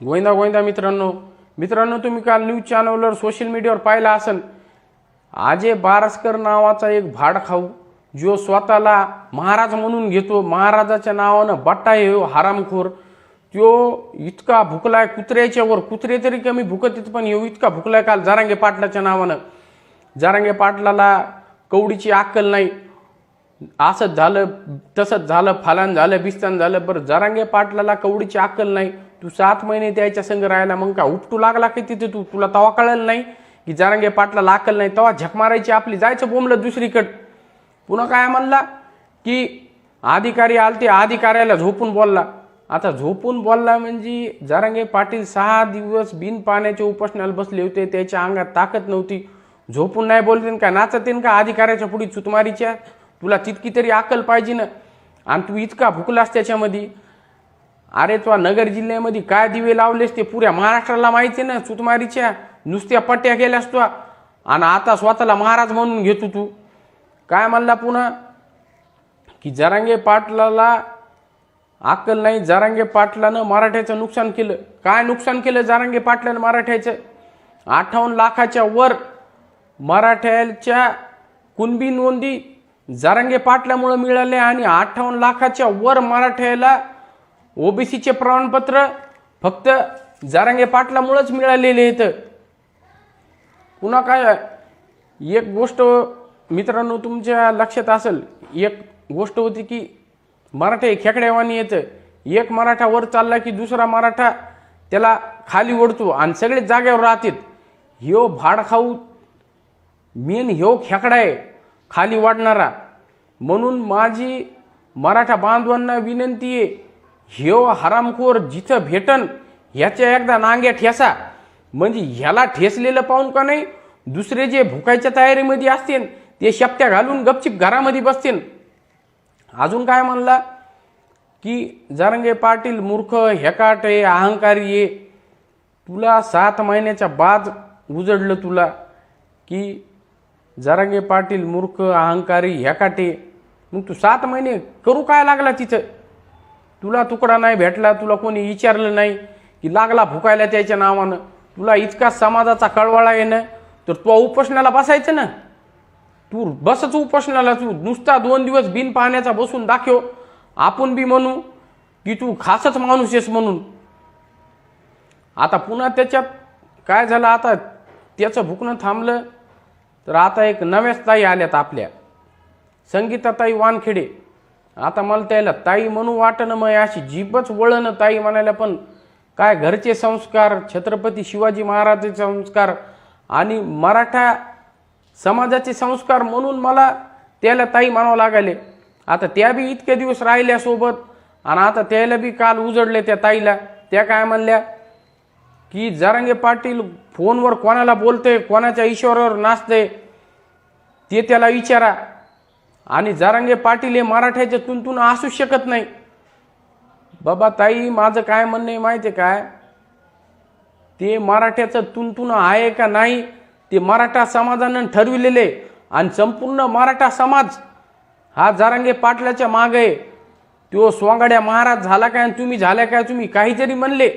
गोविंदा गोविंदा मित्रांनो. मित्रांनो तुम्ही काल न्यूज चॅनलवर सोशल मीडियावर पाहिला असेल. आजे बारसकर नावाचा एक भाड खाऊ जो स्वतःला महाराज म्हणून घेतो. महाराजाच्या नावानं बट्टा येऊ हो, हरामखोर. त्यो इतका भुकलाय कुत्र्याच्या वर. कुत्रे तरी कमी भुकत येत पण येऊ इतका भुकलाय काल जारांगे पाटलाच्या नावानं. जारांगे पाटलाला कवडीची अक्कल नाही. असंच झालं तसंच झालं फालान झालं बिस्तान झालं बरं जरांगे पाटलाला कवडीची अक्कल नाही. तू सात महिने त्याच्या संग राहायला मग का उपटू लागला की तिथे तू? तुला तवा कळलं नाही? की जारांगे पाटला लाकल नाही तवा झक मारायची आपली जायचं बोंबलं दुसरीकडं. पुन्हा काय म्हणला? की अधिकारी आलते अधिकाऱ्याला झोपून बोलला. आता झोपून बोलला म्हणजे जारंगे पाटील सहा दिवस बिन पाण्याच्या उपासनाला बसले होते त्याच्या अंगात ताकद नव्हती. झोपून नाही बोलते का नाचतेन का अधिकाऱ्याच्या पुढे चुतमारीच्या? तुला तितकी तरी अक्कल पाहिजे ना. आणि तू इतका भुकलास त्याच्यामध्ये. अरे तुला नगर जिल्ह्यामध्ये काय दिवे लावलेस ते पुऱ्या महाराष्ट्राला माहिती आहे ना चुतमारीच्या नुसत्या पट्ट्या केल्यास तू आणि आता स्वतःला महाराज म्हणून घेतो तू. काय म्हणला पुन्हा? की जरांगे पाटलाला अक्कल नाही जरांगे पाटलानं मराठ्याचं नुकसान केलं. काय नुकसान केलं जरांगे पाटलानं मराठ्याचं? अठ्ठावन्न लाखाच्या वर मराठ्याच्या कुणबी नोंदी जरांगे पाटल्यामुळं मिळाले आणि अठ्ठावन्न लाखाच्या वर मराठ्याला ओबीसीचे प्रमाणपत्र फक्त जारांगे पाटलामुळंच मिळालेले आहेत. पुन्हा काय एक गोष्ट मित्रांनो तुमच्या लक्षात असेल एक गोष्ट होती की मराठे खेकड्यावानी येतं एक मराठा वर चालला की दुसरा मराठा त्याला खाली ओढतो आणि सगळे जागेवर राहतात. ह्यो भाड खाऊ मेन ह्यो खेकडा आहे खाली वाढणारा. म्हणून माझी मराठा बांधवांना विनंती आहे ह्यो हरामखोर जिथं भेटन ह्याच्या एकदा नांग्या ठेसा. म्हणजे ह्याला ठेसलेलं पाहून का नाही दुसरे जे भुकायच्या तयारीमध्ये असतील ते शपत्या घालून गपचिप घरामध्ये बसतील. अजून काय म्हणला? की जारंगे पाटील मूर्ख हेकाट आहे अहंकारी आहे. तुला सात महिन्याच्या बाद उजडलं तुला की जरांगे पाटील मूर्ख अहंकारी हेकाटे मग तू सात महिने करू काय लागला तिथं? तुला तुकडा नाही भेटला तुला कोणी विचारलं नाही की लागला भुकायला त्याच्या नावानं? तुला इतका समाजाचा कळवळा येणं तर तू उपोषणाला बसायचं ना. तू बसच उपोषणाला तू नुसता दोन दिवस बिन पाहण्याचा बसून दाखव. आपण बी म्हणू की तू खासच माणूस आहेस म्हणून. आता पुन्हा त्याच्यात काय झालं आता त्याचं भुकणं थांबलं तर आता एक नव्याच ताई आल्यात आपल्या. संगीताताई वानखेडे. आता मला त्याला ताई म्हणू वाटणं मग अशी जीपच वळणं ताई म्हणायला पण काय घरचे संस्कार छत्रपती शिवाजी महाराजांचे संस्कार आणि मराठा समाजाचे संस्कार म्हणून मला त्याला ताई म्हणावं लागायले आता त्या बी इतके दिवस राहिल्या सोबत आणि आता त्याला बी काल उजडले त्या ताईला. त्या काय म्हणल्या की जरांगे पाटील फोनवर कोणाला बोलते कोणाच्या ईश्वरावर नाचते ते त्याला विचारा. आणि जरांगे पाटील हे मराठ्याच्या तुंतून असू शकत नाही. बाबा ताई माझं काय म्हणणं आहे माहिती आहे काय? ते मराठ्याचं तुंतून आहे का नाही ते मराठा समाजानं ठरविलेले आणि संपूर्ण मराठा समाज हा जारांगे पाटलाच्या माग आहे. तो स्वांगड्या महाराज झाला काय आणि तुम्ही झाल्या काय तुम्ही काही जरी म्हणले.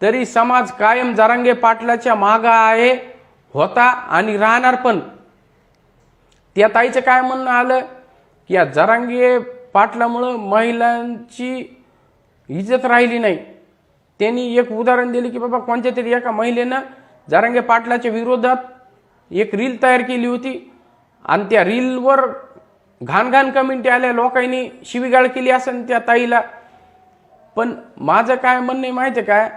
तरी समाज कायम जरांगे पाटलाच्या मागं आहे होता आणि राहणार पण. त्या ताईचं काय म्हणणं आलं? की या जरांगे पाटलामुळं महिलांची इज्जत राहिली नाही. त्यांनी एक उदाहरण दिले की बाबा कोणत्या तरी एका महिलेनं जरांगे पाटलाच्या विरोधात एक रील तयार केली होती. आणि त्या रीलवर घाण घाण कमेंट आल्या लोकांनी शिवीगाळ केली असेल त्या ताईला. पण माझं काय म्हणणं आहे माहिती आहे काय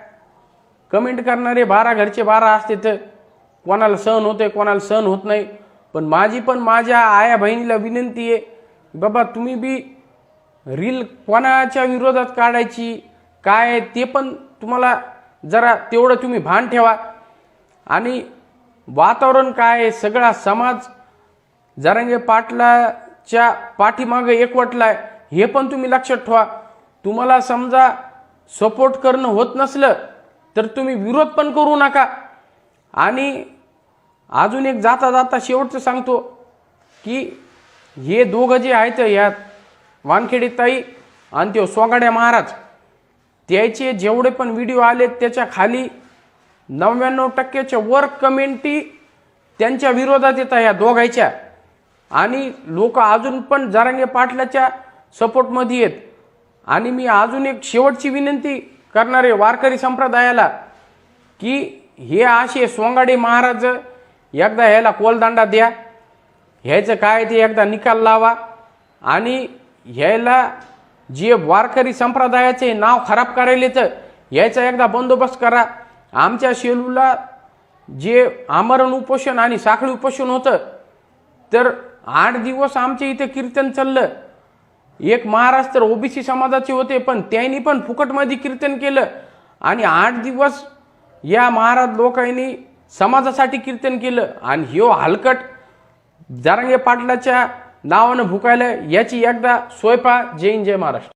कमेंट करणारे बारा घरचे बारा असते तर कोणाला सहन होते कोणाला सहन होत नाही. पण माझी पण माझ्या आया बहिणीला विनंती आहे बाबा तुम्ही बी रील कोणाच्या विरोधात काढायची काय आहे ते पण तुम्हाला जरा तेवढं तुम्ही भान ठेवा. आणि वातावरण काय आहे सगळा समाज जरांगे पाटलाच्या पाठीमागं एकवटलाय हे पण तुम्ही लक्षात ठेवा. तुम्हाला समजा सपोर्ट करणं होत नसलं तर तुम्ही विरोध पण करू नका. आणि अजून एक जाता जाता शेवटचं सांगतो की हे दोघं जे आहेत यात वानखेडे ताई आणि ते सोगाड्या महाराज त्याचे जेवढे पण व्हिडिओ आले त्याच्याखाली नव्याण्णव टक्क्याच्या वर कमेंटी त्यांच्या विरोधात येतात ह्या दोघायच्या आणि लोक अजून पण जरांगे पाटलाच्या सपोर्टमध्ये आहेत. आणि मी अजून एक शेवटची विनंती करणारे वारकरी संप्रदायाला की हे असे सोंगाडे महाराज एकदा ह्याला कोलदांडा द्या. ह्याचं काय ते एकदा निकाल लावा. आणि ह्याला जे वारकरी संप्रदायाचे नाव खराब करायले तर ह्याचा एकदा बंदोबस्त करा. आमच्या शेलूला जे आमरण उपोषण आणि साखळी उपोषण होतं तर आठ दिवस आमच्या इथे कीर्तन चाललं. एक महाराज तर ओबीसी समाजाचे होते पण त्यांनी पण फुकटमध्ये कीर्तन केलं. आणि आठ दिवस या महाराज लोकांनी समाजासाठी कीर्तन केलं आणि ह्यो हलकट जारंगे पाटलाच्या नावानं भुकायला याची एकदा सोयपा जैन जय महाराष्ट्र.